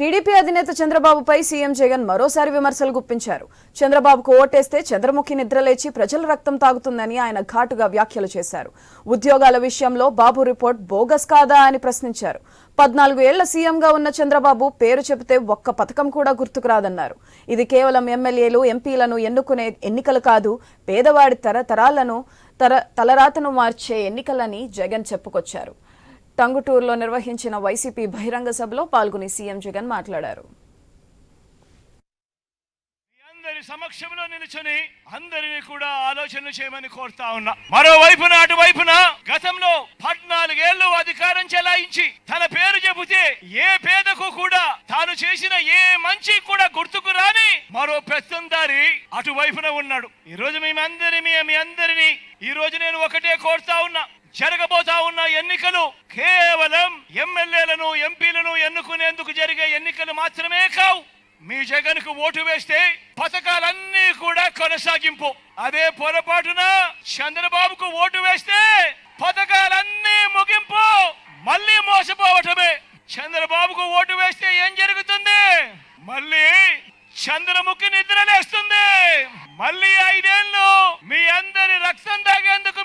TDP అధినేత చంద్రబాబుపై CM Jagan మరోసారి విమర్శలు గుప్పించారు. చంద్రబాబుకు ఓటేస్తే చంద్రముఖి నిద్రలేచి ప్రజల రక్తం తాగుతుందని ఆయన ఘాటుగా వ్యాఖ్యలు చేశారు. ఉద్యోగాల విషయంలో బాబు రిపోర్ట్ బోగస్ కాదా అని ప్రశ్నించారు. పద్నాలుగు ఏళ్ళ సీఎంగా ఉన్న చంద్రబాబు పేరు చెబితే ఒక్క పథకం కూడా గుర్తుకు రాదన్నారు. ఇది కేవలం ఎమ్మెల్యేలు ఎంపీలను ఎన్నుకునే ఎన్నికలు కాదు పేదవాడి తరతరాలను తర తలరాతను మార్చే ఎన్నికలని జగన్ చెప్పుకొచ్చారు. టంగుటూరులో నిర్వహించిన వైసీపీ బహిరంగ సభలో పాల్గొని సీఎం జగన్ మాట్లాడారు. అందరి సమక్షంలో నిలుచుని అందరినీ కూడా ఆలోచన చేయమని కోరుతా ఉన్నా. మరోవైపున అటువైపున గతంలో పద్నాలుగేళ్ళు అధికారం చెలాయించి తన పేరు చెబితే ఏ పేదకు కూడా తాను చేసిన ఏ మంచి కూడా గుర్తుకు రాని మరో పెత్తందారి అటువైపున ఉన్నాడు. ఈ రోజు మేమందరి మీ మీ అందరినీ ఈ రోజు నేను ఒకటే కోరుతా ఉన్నా. జరగబోతా ఉన్న ఎన్నికలు కేవలం ఎమ్మెల్యేలను ఎంపీలను ఎన్నుకునేందుకు జరిగే ఎన్నికలు మాత్రమే కావు. మీ జగన్కు ఓటు వేస్తే పథకాలన్నీ కూడా కొనసాగింపు. అదే పొరపాటున చంద్రబాబుకు ఓటు వేస్తే పథకాలన్నీ ముగింపు. మళ్ళీ మోసపోవటమే. చంద్రబాబుకు ఓటు వేస్తే ఏం జరుగుతుంది? మళ్ళీ చంద్రముఖి నిద్రలేస్తుంది. మళ్ళీ ఐదేళ్ళు మీ అందరి రక్తం తాగేందుకు